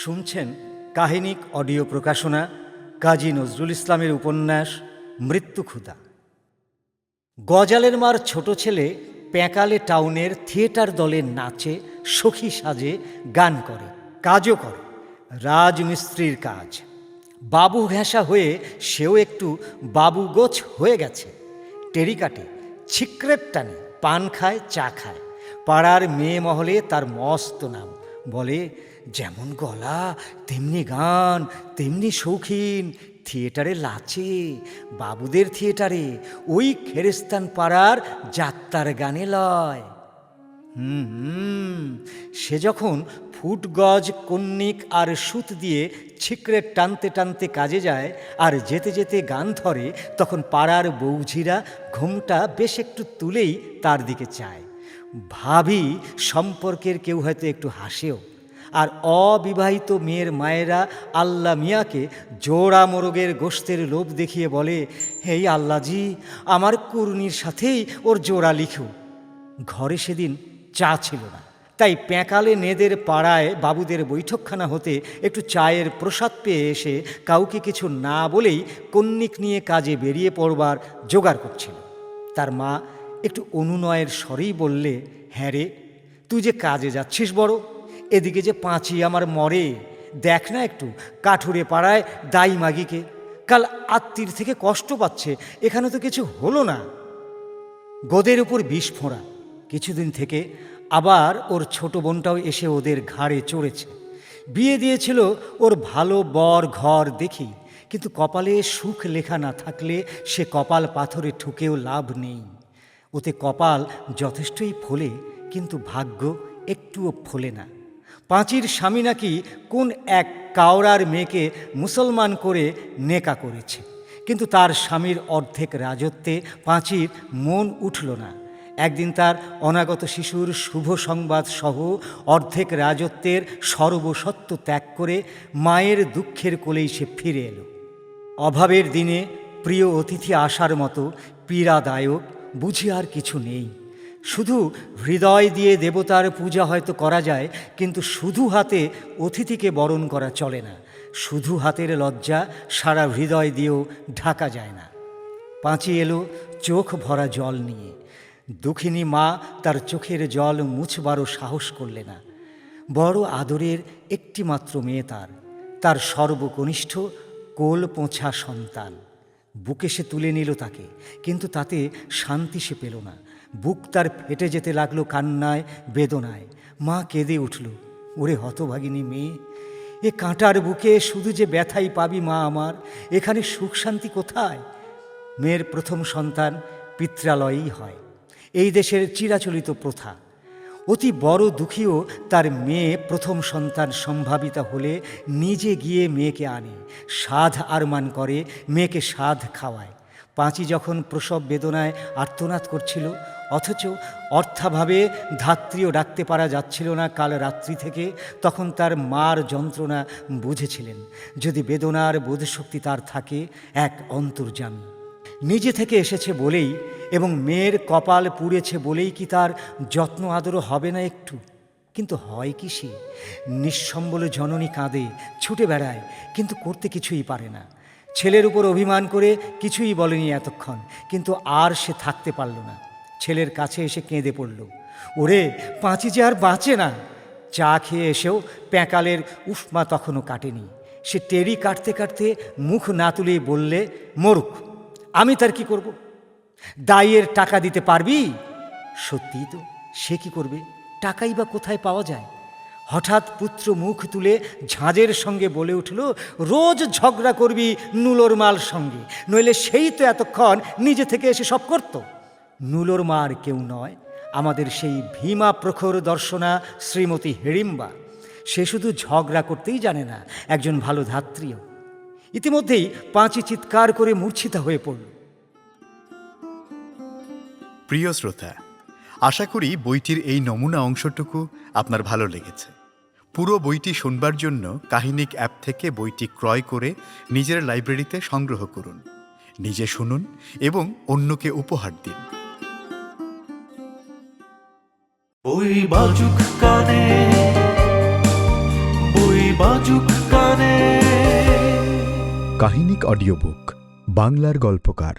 শুনছেন কাহিনিক অডিও প্রকাশনা কাজী নজরুল ইসলামের উপন্যাস মৃত্যু ক্ষুধা গজালের মার ছোট ছেলে প্যাকালে টাউনের থিয়েটার দলে নাচে, সখী সাজে, গান করে, কাজও করে, রাজমিস্ত্রির কাজ। বাবু ঘেঁষা হয়ে সেও একটু বাবু গোছ হয়ে গেছে। টেরি কাটে ছিক্রেট টানে, পান খায়, চা খায়। পাড়ার মেয়ে মহলে তার মস্ত নাম। বলে, যেমন গলা, তেমনি গান, তেমনি শৌখিন, থিয়েটারে লাচে, বাবুদের থিয়েটারে, ওই খেরেস্তান পাড়ার যাত্রার গানে লয়। হুম সে যখন ফুট গজ, কন্নিক আর সুত দিয়ে ছিকরে টানতে টানতে কাজে যায় আর যেতে যেতে গান ধরে, তখন পাড়ার বৌঝিরা ঘুমটা বেশ একটু তুলেই তার দিকে চায়। ভাবি সম্পর্কের কেউ হয়তো একটু হাসেও। আর অবিবাহিত মেয়ের মায়েরা আল্লা মিয়াকে জোড়া মোরগের গোষ্ঠের লোভ দেখিয়ে বলে, হেই আল্লাজি, আমার কুর্নির সাথেই ওর জোড়া লিখু। ঘরে সেদিন চা ছিল না। তাই প্যাঁকালে নেদের পাড়ায় বাবুদের বৈঠকখানা হতে একটু চায়ের প্রসাদ পেয়ে এসে কাউকে কিছু না বলেই কন্নিক নিয়ে কাজে বেরিয়ে পড়বার জোগাড় করছিল। তার মা একটু অনুনয়ের স্বরেই বললে হ্যাঁ রে, তুই যে কাজে যাচ্ছিস বড়, এদিকে যে পাঁচি আমার মরে, দেখ না একটু, কাঠুরে পাড়ায় দাই মাগিকে, কাল আত্মীর থেকে কষ্ট পাচ্ছে, এখানে তো কিছু হলো না। গোদের উপর বিষ ফোঁড়া, কিছুদিন থেকে আবার ওর ছোট বোনটাও এসে ওদের ঘাড়ে চড়েছে। বিয়ে দিয়েছিল ওর ভালো বর ঘর দেখি কিন্তু কপালে সুখ লেখা না থাকলে সে কপাল পাথরে ঠুকেও লাভ নেই। ওতে কপাল যথেষ্টই ফোলে, কিন্তু ভাগ্য একটুও ফোলে না। পাঁচির স্বামী নাকি কোন এক কাওড়ার মেয়েকে মুসলমান করে নেকা করেছে। কিন্তু তার স্বামীর অর্ধেক রাজত্বে পাঁচির মন উঠল না। একদিন তার অনাগত শিশুর শুভ সংবাদ সহ অর্ধেক রাজত্বের সর্বসত্ব ত্যাগ করে মায়ের দুঃখের কোলেই সে ফিরে এলো। অভাবের দিনে প্রিয় অতিথি আসার মতো পীড়াদায়ক বুঝি আর কিছু নেই। শুধু হৃদয় দিয়ে দেবতার পূজা হয়তো করা যায়, কিন্তু শুধু হাতে অতিথিকে বরণ করা চলে না। শুধু হাতের লজ্জা সারা হৃদয় দিয়েও ঢাকা যায় না। পাঁচি এলো চোখ ভরা জল নিয়ে। দুঃখিনী মা তার চোখের জল মুছবারও সাহস করলে না। বড় আদরের একটি মাত্র মেয়ে তার। তার সর্বকনিষ্ঠ কোল পোঁছা সন্তান। বুকে সে তুলে নিল তাকে, কিন্তু তাতে শান্তি সে পেল না। বুক তার ফেটে যেতে লাগল কান্নায়, বেদনায়। মা কেঁদে উঠল, ওরে হতভাগিনী মেয়ে, এ কাঁটার বুকে শুধু যে ব্যথাই পাবি মা আমার, এখানে সুখ শান্তি কোথায়? মেয়ের প্রথম সন্তান পিত্রালয়েই হয়। এই দেশের চিরাচলিত প্রথা। অতি বড় দুঃখীও তার মেয়ে প্রথম সন্তান সম্ভাবিতা হলে নিজে গিয়ে মেয়েকে আনে, সাধ আরমান করে, মেয়েকে সাধ খাওয়ায়। পাঁচি যখন প্রসব বেদনায় আর্তনাদ করছিল, অথচ অর্থাভাবে ধাত্রীও ডাকতে পারা যাচ্ছিল না কাল রাত্রি থেকে, তখন তার মার যন্ত্রণা বুঝেছিলেন। যদি বেদনার বোধশক্তি তার থাকে, এক অন্তর্জামী নিজে থেকে এসেছে বলেই এবং মেয়ের কপাল পুড়েছে বলেই কি তার যত্ন আদরও হবে না একটু? কিন্তু হয় কি সে? নিঃসম্বলে জননী কাঁদে, ছুটে বেড়ায়, কিন্তু করতে কিছুই পারে না। ছেলের উপর অভিমান করে কিছুই বলেনি এতক্ষণ, কিন্তু আর সে থাকতে পারল না। ছেলের কাছে এসে কেঁদে পড়ল। ওরে, পাঁচি যে আর বাঁচে না! চা খেয়ে এসেও প্যাঁকালের উষ্মা তখনও কাটেনি। সে টেরি কাটতে কাটতে মুখ না তুলেই বললে, মরুক, আমি তার কি করব? দায়ের টাকা দিতে পারবি? সত্যিই তো, সে কি করবে? টাকাই বা কোথায় পাওয়া যায়? হঠাৎ পুত্র মুখ তুলে ঝাঁঝের সঙ্গে বলে উঠল, রোজ ঝগড়া করবি নুলোর মাল সঙ্গে, নইলে সেই তো এতক্ষণ নিজে থেকে এসে সব করত। নুলোর মার কেউ নয়, আমাদের সেই ভীমা প্রখর দর্শনা শ্রীমতী হেড়িম্বা। সে শুধু ঝগড়া করতেই জানে না, একজন ভালো ধাত্রীও। ইতিমধ্যেই পাঁচি চিৎকার করে মূর্ছিতা হয়ে পড়ল। প্রিয় শ্রোতা আশা করি বইটির এই নমুনা অংশটুকু আপনার ভালো লেগেছে। পুরো বইটি শুনবার জন্য কাহিনিক অ্যাপ থেকে বইটি ক্রয় করে নিজের লাইব্রেরিতে সংগ্রহ করুন। নিজে শুনুন এবং অন্যকে উপহার দিন। বই বাজুক কানে বই বাজুক কানে। কাহিনিক অডিও বুক বাংলার গল্পকার।